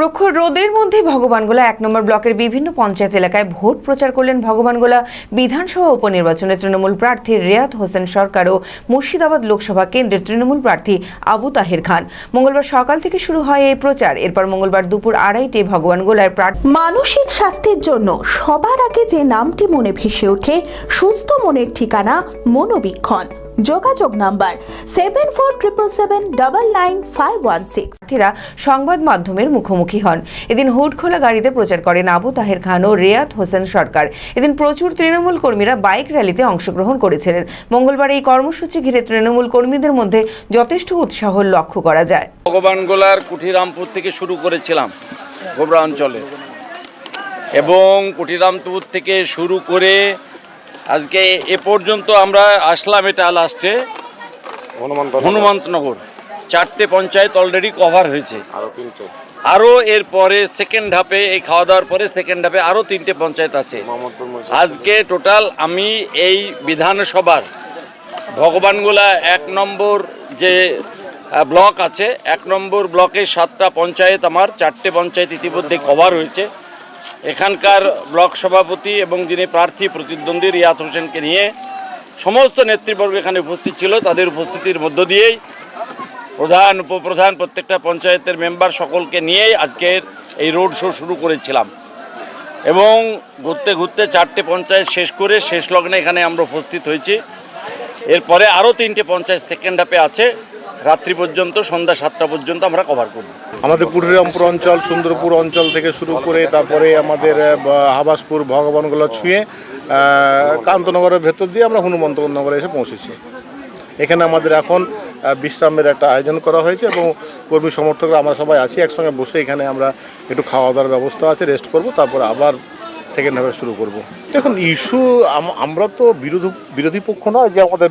প্রখর রোদের মধ্যে ভগবানগোলা এক নম্বর ব্লকের বিভিন্ন পঞ্চায়েত এলাকায় ভোট প্রচার করলেন ভগবানগোলা বিধানসভা উপনির্বাচনে তৃণমূল প্রার্থী রেয়াত হোসেন সরকার ও মুর্শিদাবাদ লোকসভা কেন্দ্রের তৃণমূল প্রার্থী আবু তাহের খান। মঙ্গলবার সকাল থেকে শুরু হয় এই প্রচার। এরপর মঙ্গলবার দুপুর আড়াইটে ভগবানগোলার প্রার্থী মানসিক স্বাস্থ্যের জন্য সবার আগে যে নামটি মনে ভেসে ওঠে, সুস্থ মনের ঠিকানা মনোবীক্ষণ। যোগাযোগ number seven four triple seven double nine five one six প্রার্থীরা সংবাদ মাধ্যমের মুখোমুখি হন। এদিন হুড খোলা গাড়িতে প্রচার করেন আবু তাহের খান ও রেয়াত হোসেন সরকার। এদিন প্রচুর তৃণমূল কর্মীরা বাইক র্যালিতে অংশগ্রহণ করেছিলেন। মঙ্গলবার এই কর্মসূচি ঘিরে তৃণমূল কর্মীদের মধ্যে যথেষ্ট উৎসাহ লক্ষ্য করা যায়। ভগবানগোলার কুঠিরামপুর থেকে শুরু করেছিলাম গোবরা অঞ্চলে। এবং কুঠিরামপুর থেকে শুরু করে আজকে এ পর্যন্ত আমরা আসলাম এটা লাস্টে। হনুমন্তনগর। চারটে পঞ্চায়েত অলরেডি কভার হয়েছে। আরও এরপরে সেকেন্ড হাফে এই খাওয়া দাওয়ার পরে সেকেন্ড হাফে আরও তিনটে পঞ্চায়েত আছে। আজকে টোটাল আমি এই বিধানসভার ভগবানগোলা এক নম্বর যে ব্লক আছে এক নম্বর ব্লকে সাতটা পঞ্চায়েত আমার চারটে পঞ্চায়েত ইতিমধ্যে কভার হয়েছে। এখানকার ব্লক সভাপতি এবং যিনি প্রার্থী প্রতিদ্বন্দ্বী রিয়াত হোসেনকে নিয়ে সমস্ত নেতৃবর্গ এখানে উপস্থিত ছিল। তাদের উপস্থিতির মধ্য দিয়েই প্রধান, উপপ্রধান প্রত্যেকটা পঞ্চায়েতের মেম্বার সকলকে নিয়েই আজকের এই রোড শো শুরু করেছিলাম। এবং ঘুরতে ঘুরতে চারটে পঞ্চায়েত শেষ করে শেষ লগ্নে এখানে আমরা উপস্থিত হয়েছি। এরপরে আরও তিনটে পঞ্চায়েত সেকেন্ড হাফে আছে। রাত্রি পর্যন্ত, সন্ধ্যা সাতটা পর্যন্ত আমরা কভার করব। আমাদের কুটিরামপুর অঞ্চল, সুন্দরপুর অঞ্চল থেকে শুরু করে তারপরে আমাদের হাবাসপুর ভগবানগুলো ছুঁয়ে কান্তনগরের ভেতর দিয়ে আমরা হনুমন্তনগরে এসে পৌঁছেছি। এখানে আমাদের এখন বিশ্রামের একটা আয়োজন করা হয়েছে এবং কর্মী সমর্থকরা আমরা সবাই আছি, একসঙ্গে বসে এখানে আমরা একটু খাওয়া দাওয়ার ব্যবস্থা আছে রেস্ট করব, তারপর আবার সেকেন্ড হাফে শুরু করব। দেখুন ইস্যু আমরা তো বিরোধী বিরোধী পক্ষ নয় যে আমাদের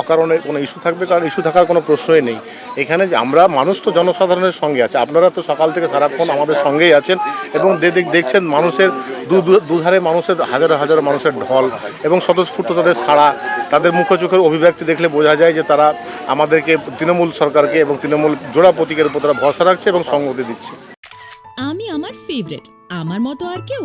অকারণে কোনো ইস্যু থাকবে, কারণ ইস্যু থাকার কোনো প্রশ্নই নেই। এখানে আমরা মানুষ তো জনসাধারণের সঙ্গে আছে। আপনারা তো সকাল থেকে সারাক্ষণ আমাদের সঙ্গেই আছেন এবং দেখছেন মানুষের দুধারে মানুষের, হাজার হাজার মানুষের ঢল এবং স্বতঃস্ফূর্ত তাদের ছাড়া তাদের মুখ চোখের অভিব্যক্তি দেখলে বোঝা যায় যে তারা আমাদেরকে, তৃণমূল সরকারকে এবং তৃণমূল জোড়া প্রতীকের উপর তারা ভরসা রাখছে এবং সঙ্গতি দিচ্ছে। আমি আমার ফেভারিট আমার মতো আর কেউ?